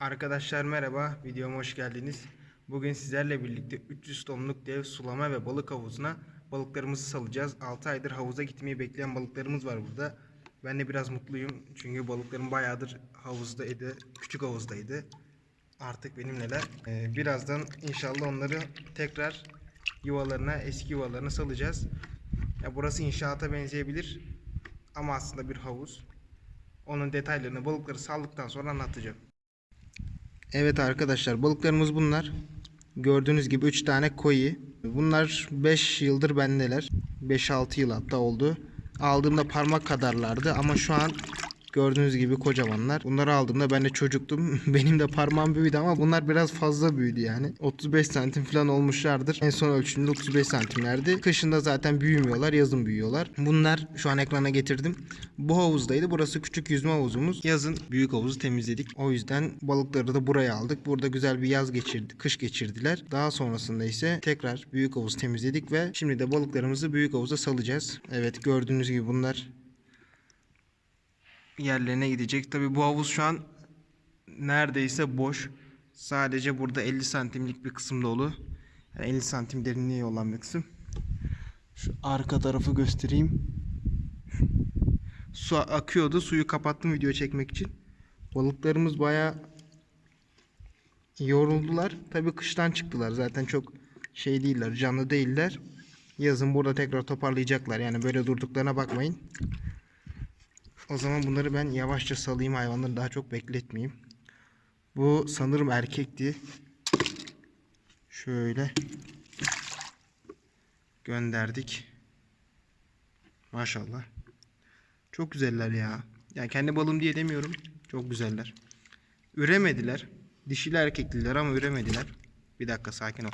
Arkadaşlar merhaba, videoma hoş geldiniz. Bugün sizlerle birlikte 300 tonluk dev sulama ve balık havuzuna balıklarımızı salacağız. 6 aydır havuza gitmeyi bekleyen balıklarımız var burada. Ben de biraz mutluyum çünkü balıklarım bayağıdır havuzdaydı, küçük havuzdaydı. Artık benimleler. Ee, birazdan inşallah onları tekrar yuvalarına, eski yuvalarına salacağız. Ya burası inşaata benzeyebilir ama aslında bir havuz. Onun detaylarını balıkları saldıktan sonra anlatacağım. Evet arkadaşlar balıklarımız bunlar. Gördüğünüz gibi 3 tane koyi. Bunlar 5 yıldır bendeler. 5-6 yıl hatta oldu. Aldığımda parmak kadarlardı ama şu an gördüğünüz gibi kocamanlar. Bunları aldığımda ben de çocuktum. Benim de parmağım büyüdü ama bunlar biraz fazla büyüdü yani. 35 santim falan olmuşlardır. En son ölçümde 35 santimlerdi. Kışında zaten büyümüyorlar, yazın büyüyorlar. Bunlar şu an ekrana getirdim. Bu havuzdaydı. Burası küçük yüzme havuzumuz. Yazın büyük havuzu temizledik. O yüzden balıkları da buraya aldık. Burada güzel bir yaz geçirdi, kış geçirdiler. Daha sonrasında ise tekrar büyük havuz temizledik ve şimdi de balıklarımızı büyük havuza salacağız. Evet gördüğünüz gibi bunlar yerlerine gidecek. Tabi bu havuz şu an neredeyse boş. Sadece burada 50 santimlik bir kısım dolu. Yani 50 santim derinliği olan bir kısım. Şu arka tarafı göstereyim. Su akıyordu. Suyu kapattım video çekmek için. Balıklarımız baya yoruldular. Tabi kıştan çıktılar. Zaten çok şey değiller. Canlı değiller. Yazın burada tekrar toparlayacaklar. Yani böyle durduklarına bakmayın. O zaman bunları ben yavaşça salayım hayvanları daha çok bekletmeyeyim. Bu sanırım erkekti. Şöyle gönderdik. Maşallah. Çok güzeller ya. Yani kendi balım diye demiyorum. Çok güzeller. Üremediler. Dişili erkekliler ama üremediler. Bir dakika sakin ol.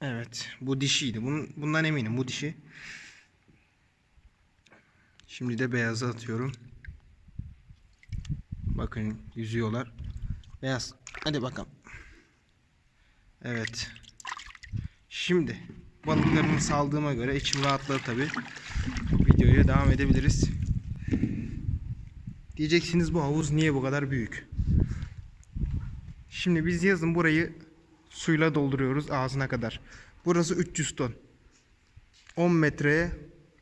Evet, bu dişiydi. Bunun, bundan eminim bu dişi. Şimdi de beyazı atıyorum. Bakın yüzüyorlar. Beyaz. Hadi bakalım. Evet. Şimdi balıklarımı saldığıma göre içim rahatladı tabi. Videoya devam edebiliriz. Diyeceksiniz bu havuz niye bu kadar büyük? Şimdi biz yazın burayı suyla dolduruyoruz ağzına kadar. Burası 300 ton. 10 metreye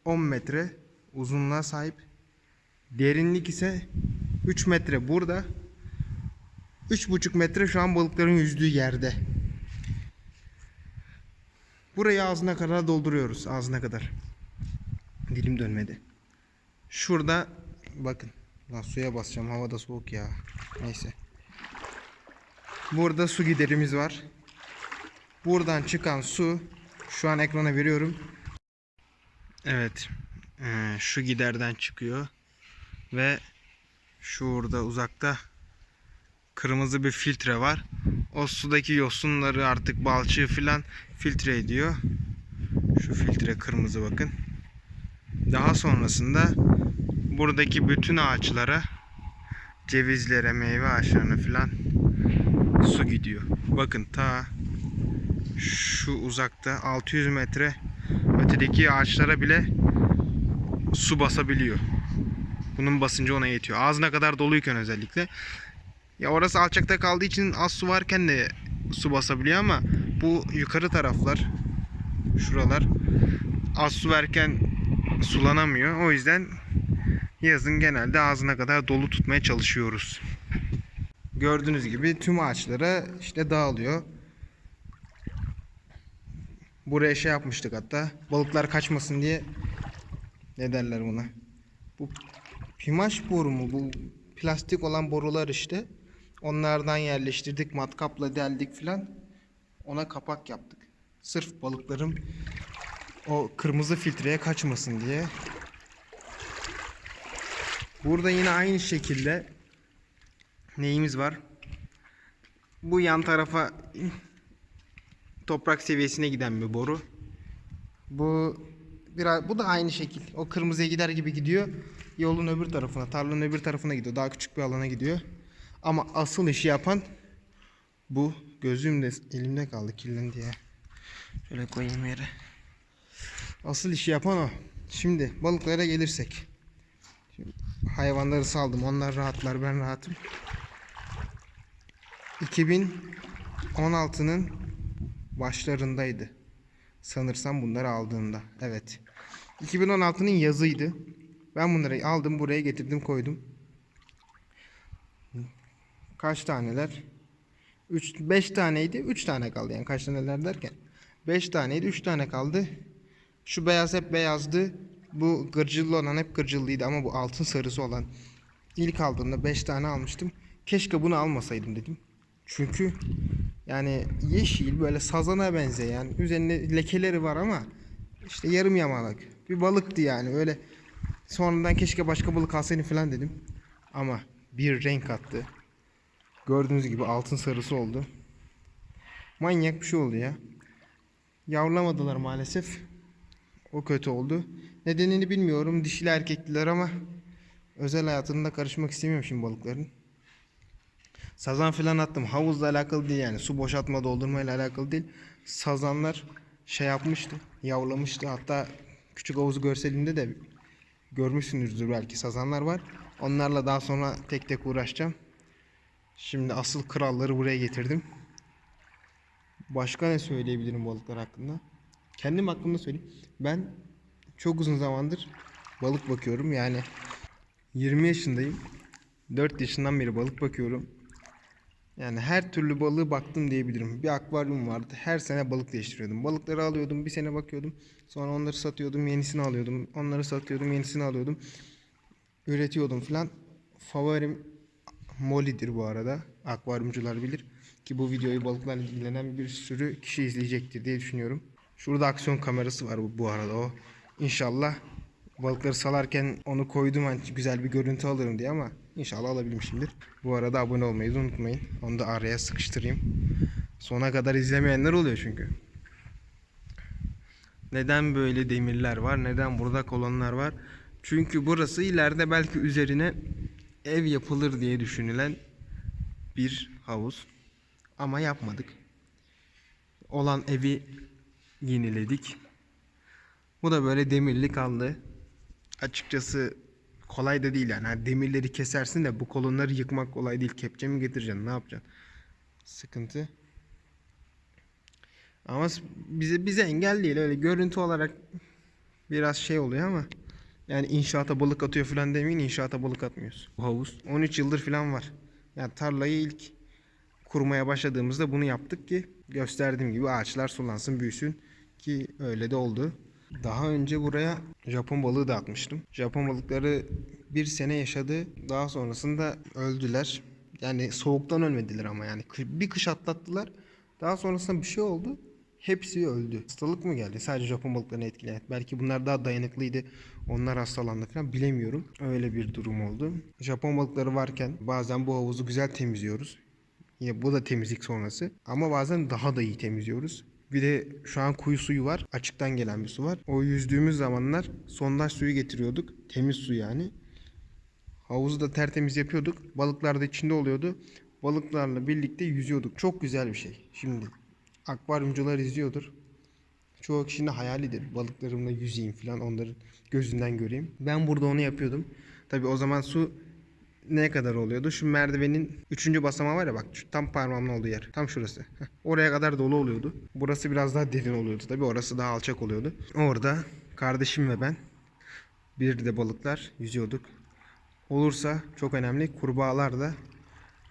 10 metre uzunluğa sahip. Derinlik ise 3 metre burada. 3,5 metre şu an balıkların yüzdüğü yerde. Burayı ağzına kadar dolduruyoruz. Ağzına kadar. Dilim dönmedi. Şurada bakın. Lan suya basacağım. Hava da soğuk ya. Neyse. Burada su giderimiz var. Buradan çıkan su şu an ekrana veriyorum. Evet. Ee, şu giderden çıkıyor. Ve şurada uzakta kırmızı bir filtre var. O sudaki yosunları artık balçığı filan filtre ediyor. Şu filtre kırmızı bakın. Daha sonrasında buradaki bütün ağaçlara cevizlere, meyve ağaçlarına filan su gidiyor. Bakın ta şu uzakta 600 metre ötedeki ağaçlara bile su basabiliyor. Bunun basıncı ona yetiyor. Ağzına kadar doluyken özellikle. Ya orası alçakta kaldığı için az su varken de su basabiliyor ama bu yukarı taraflar şuralar az su verken sulanamıyor. O yüzden yazın genelde ağzına kadar dolu tutmaya çalışıyoruz. Gördüğünüz gibi tüm ağaçlara işte dağılıyor. Buraya şey yapmıştık hatta. Balıklar kaçmasın diye ne derler buna? Bu pimaş boru mu? Bu plastik olan borular işte. Onlardan yerleştirdik. Matkapla deldik filan. Ona kapak yaptık. Sırf balıklarım o kırmızı filtreye kaçmasın diye. Burada yine aynı şekilde neyimiz var? Bu yan tarafa toprak seviyesine giden bir boru. Bu biraz bu da aynı şekil. O kırmızıya gider gibi gidiyor. Yolun öbür tarafına, tarlanın öbür tarafına gidiyor. Daha küçük bir alana gidiyor. Ama asıl işi yapan bu. Gözüm de elimde kaldı kirlendi diye. Şöyle koyayım yere. Asıl işi yapan o. Şimdi balıklara gelirsek. Şimdi hayvanları saldım. Onlar rahatlar, ben rahatım. 2016'nın başlarındaydı. Sanırsam bunları aldığımda. Evet. 2016'nın yazıydı. Ben bunları aldım buraya getirdim koydum. Kaç taneler? 3 5 taneydi. 3 tane kaldı yani kaç taneler derken. 5 taneydi. 3 tane kaldı. Şu beyaz hep beyazdı. Bu gırcıllı olan hep gırcıllıydı ama bu altın sarısı olan ilk aldığımda 5 tane almıştım. Keşke bunu almasaydım dedim. Çünkü yani yeşil böyle sazana benzeyen üzerinde lekeleri var ama işte yarım yamalak bir balıktı yani öyle sonradan keşke başka balık alsaydım falan dedim. Ama bir renk attı. Gördüğünüz gibi altın sarısı oldu. Manyak bir şey oldu ya. Yavrulamadılar maalesef. O kötü oldu. Nedenini bilmiyorum. Dişili erkekliler ama özel hayatında karışmak istemiyorum şimdi balıkların. Sazan falan attım. Havuzla alakalı değil yani. Su boşaltma doldurma ile alakalı değil. Sazanlar şey yapmıştı. Yavrulamıştı. Hatta küçük havuzu görselinde de görmüşsünüzdür belki sazanlar var. Onlarla daha sonra tek tek uğraşacağım. Şimdi asıl kralları buraya getirdim. Başka ne söyleyebilirim balıklar hakkında? Kendim hakkında söyleyeyim. Ben çok uzun zamandır balık bakıyorum. Yani 20 yaşındayım. 4 yaşından beri balık bakıyorum. Yani her türlü balığı baktım diyebilirim. Bir akvaryum vardı. Her sene balık değiştiriyordum. Balıkları alıyordum, bir sene bakıyordum. Sonra onları satıyordum, yenisini alıyordum. Onları satıyordum, yenisini alıyordum. Üretiyordum falan. Favorim Molly'dir bu arada. Akvaryumcular bilir. Ki bu videoyu balıklarla ilgilenen bir sürü kişi izleyecektir diye düşünüyorum. Şurada aksiyon kamerası var bu, bu arada o. İnşallah balıkları salarken onu koydum hani güzel bir görüntü alırım diye ama inşallah alabilmişimdir. Bu arada abone olmayı unutmayın. Onu da araya sıkıştırayım. Sona kadar izlemeyenler oluyor çünkü. Neden böyle demirler var? Neden burada kolonlar var? Çünkü burası ileride belki üzerine ev yapılır diye düşünülen bir havuz. Ama yapmadık. Olan evi yeniledik. Bu da böyle demirli kaldı. Açıkçası kolay da değil yani. Hani demirleri kesersin de bu kolonları yıkmak kolay değil. Kepçe mi getireceksin? Ne yapacaksın? Sıkıntı. Ama bize bize engel değil. Öyle görüntü olarak biraz şey oluyor ama yani inşaata balık atıyor falan demeyin. inşaata balık atmıyoruz. Bu havuz 13 yıldır falan var. Yani tarlayı ilk kurmaya başladığımızda bunu yaptık ki gösterdiğim gibi ağaçlar sulansın, büyüsün ki öyle de oldu. Daha önce buraya Japon balığı da atmıştım. Japon balıkları bir sene yaşadı. Daha sonrasında öldüler. Yani soğuktan ölmediler ama yani bir kış atlattılar. Daha sonrasında bir şey oldu. Hepsi öldü. Hastalık mı geldi? Sadece Japon balıklarını etkileyen. Belki bunlar daha dayanıklıydı. Onlar hastalandı falan bilemiyorum. Öyle bir durum oldu. Japon balıkları varken bazen bu havuzu güzel temizliyoruz. Yine bu da temizlik sonrası. Ama bazen daha da iyi temizliyoruz. Bir de şu an kuyu suyu var. Açıktan gelen bir su var. O yüzdüğümüz zamanlar sondaj suyu getiriyorduk. Temiz su yani. Havuzu da tertemiz yapıyorduk. Balıklar da içinde oluyordu. Balıklarla birlikte yüzüyorduk. Çok güzel bir şey. Şimdi akvaryumcular izliyordur. Çoğu kişinin hayalidir. Balıklarımla yüzeyim falan onların gözünden göreyim. Ben burada onu yapıyordum. Tabi o zaman su ne kadar oluyordu? Şu merdivenin üçüncü basamağı var ya bak şu tam parmağımın olduğu yer. Tam şurası. Heh, Oraya kadar dolu oluyordu. Burası biraz daha derin oluyordu tabi. Orası daha alçak oluyordu. Orada kardeşim ve ben bir de balıklar yüzüyorduk. Olursa çok önemli kurbağalar da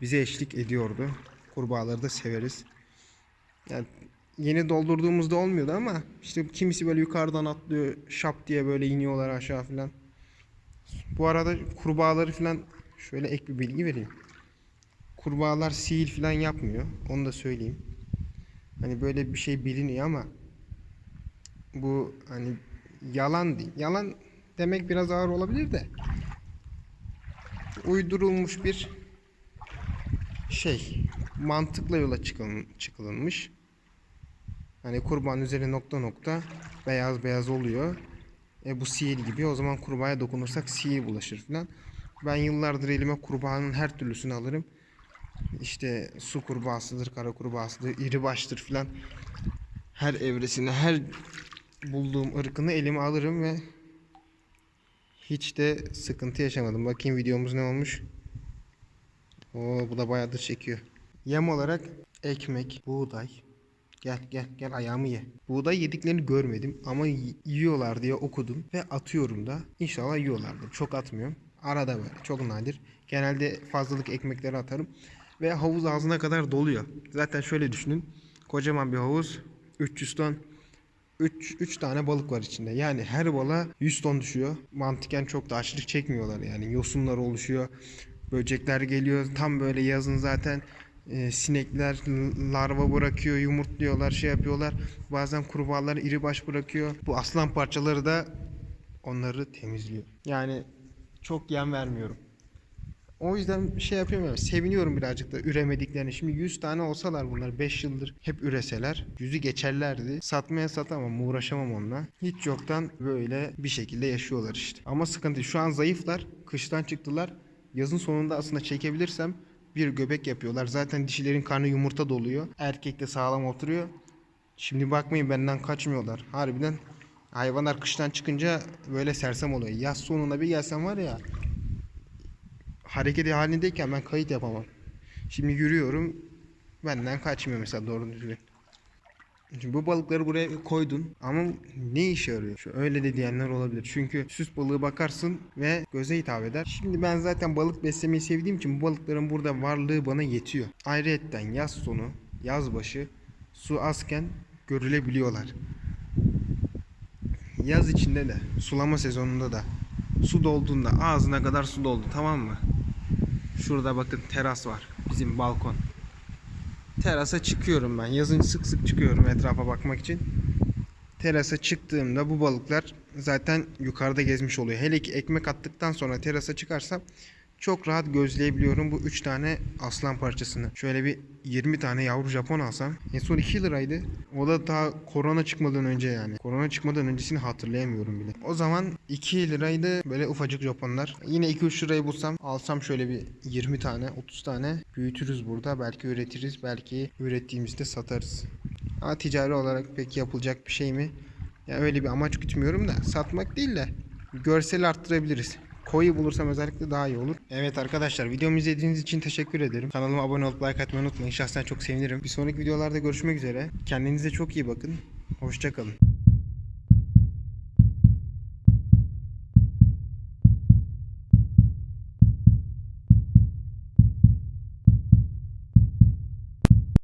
bize eşlik ediyordu. Kurbağaları da severiz. Yani yeni doldurduğumuzda olmuyordu ama işte kimisi böyle yukarıdan atlıyor şap diye böyle iniyorlar aşağı filan. Bu arada kurbağaları filan şöyle ek bir bilgi vereyim. Kurbağalar sihir filan yapmıyor. Onu da söyleyeyim. Hani böyle bir şey biliniyor ama bu hani yalan değil. Yalan demek biraz ağır olabilir de uydurulmuş bir şey mantıkla yola çıkılın, çıkılınmış. Hani kurban üzeri nokta nokta beyaz beyaz oluyor. E bu sihir gibi. O zaman kurbağaya dokunursak sihir bulaşır falan. Ben yıllardır elime kurbağanın her türlüsünü alırım. İşte su kurbağasıdır, kara kurbağasıdır, iri baştır falan. Her evresini, her bulduğum ırkını elime alırım ve hiç de sıkıntı yaşamadım. Bakayım videomuz ne olmuş. Oo bu da bayağıdır çekiyor. Yem olarak ekmek, buğday. Gel gel gel ayağımı ye. Buğday yediklerini görmedim ama yiyorlar diye okudum ve atıyorum da. İnşallah yiyorlardır. Çok atmıyorum. Arada böyle çok nadir. Genelde fazlalık ekmekleri atarım. Ve havuz ağzına kadar doluyor. Zaten şöyle düşünün. Kocaman bir havuz. 300 ton 3, 3 tane balık var içinde. Yani her balığa 100 ton düşüyor. Mantıken çok da açlık çekmiyorlar yani. Yosunlar oluşuyor. Böcekler geliyor. Tam böyle yazın zaten e, sinekler larva bırakıyor, yumurtluyorlar, şey yapıyorlar. Bazen kurbağalar iri baş bırakıyor. Bu aslan parçaları da onları temizliyor. Yani çok yem vermiyorum. O yüzden şey yapıyorum seviniyorum birazcık da üremediklerini. Şimdi 100 tane olsalar bunlar 5 yıldır hep üreseler yüzü geçerlerdi. Satmaya satamam uğraşamam onunla. Hiç yoktan böyle bir şekilde yaşıyorlar işte. Ama sıkıntı şu an zayıflar. Kıştan çıktılar. Yazın sonunda aslında çekebilirsem bir göbek yapıyorlar. Zaten dişilerin karnı yumurta doluyor. Erkek de sağlam oturuyor. Şimdi bakmayın benden kaçmıyorlar. Harbiden hayvanlar kıştan çıkınca böyle sersem oluyor. Yaz sonuna bir gelsem var ya hareket halindeyken ben kayıt yapamam. Şimdi yürüyorum. Benden kaçmıyor mesela doğru düzgün. Şimdi bu balıkları buraya koydun ama ne işe yarıyor? Şu öyle de diyenler olabilir. Çünkü süs balığı bakarsın ve göze hitap eder. Şimdi ben zaten balık beslemeyi sevdiğim için bu balıkların burada varlığı bana yetiyor. Ayrıyetten yaz sonu, yaz başı su azken görülebiliyorlar. Yaz içinde de, sulama sezonunda da su dolduğunda ağzına kadar su doldu tamam mı? Şurada bakın teras var. Bizim balkon. Terasa çıkıyorum ben. Yazın sık sık çıkıyorum etrafa bakmak için. Terasa çıktığımda bu balıklar zaten yukarıda gezmiş oluyor. Hele ki ekmek attıktan sonra terasa çıkarsam çok rahat gözleyebiliyorum bu 3 tane aslan parçasını. Şöyle bir 20 tane yavru Japon alsam. En son 2 liraydı. O da daha korona çıkmadan önce yani. Korona çıkmadan öncesini hatırlayamıyorum bile. O zaman 2 liraydı böyle ufacık Japonlar. Yine 2-3 lirayı bulsam alsam şöyle bir 20 tane 30 tane büyütürüz burada. Belki üretiriz. Belki ürettiğimizde satarız. Ama ticari olarak pek yapılacak bir şey mi? Ya öyle bir amaç gütmüyorum da satmak değil de görseli arttırabiliriz. Koyu bulursam özellikle daha iyi olur. Evet arkadaşlar videomu izlediğiniz için teşekkür ederim. Kanalıma abone olup like atmayı unutmayın. Şahsen çok sevinirim. Bir sonraki videolarda görüşmek üzere. Kendinize çok iyi bakın. Hoşçakalın.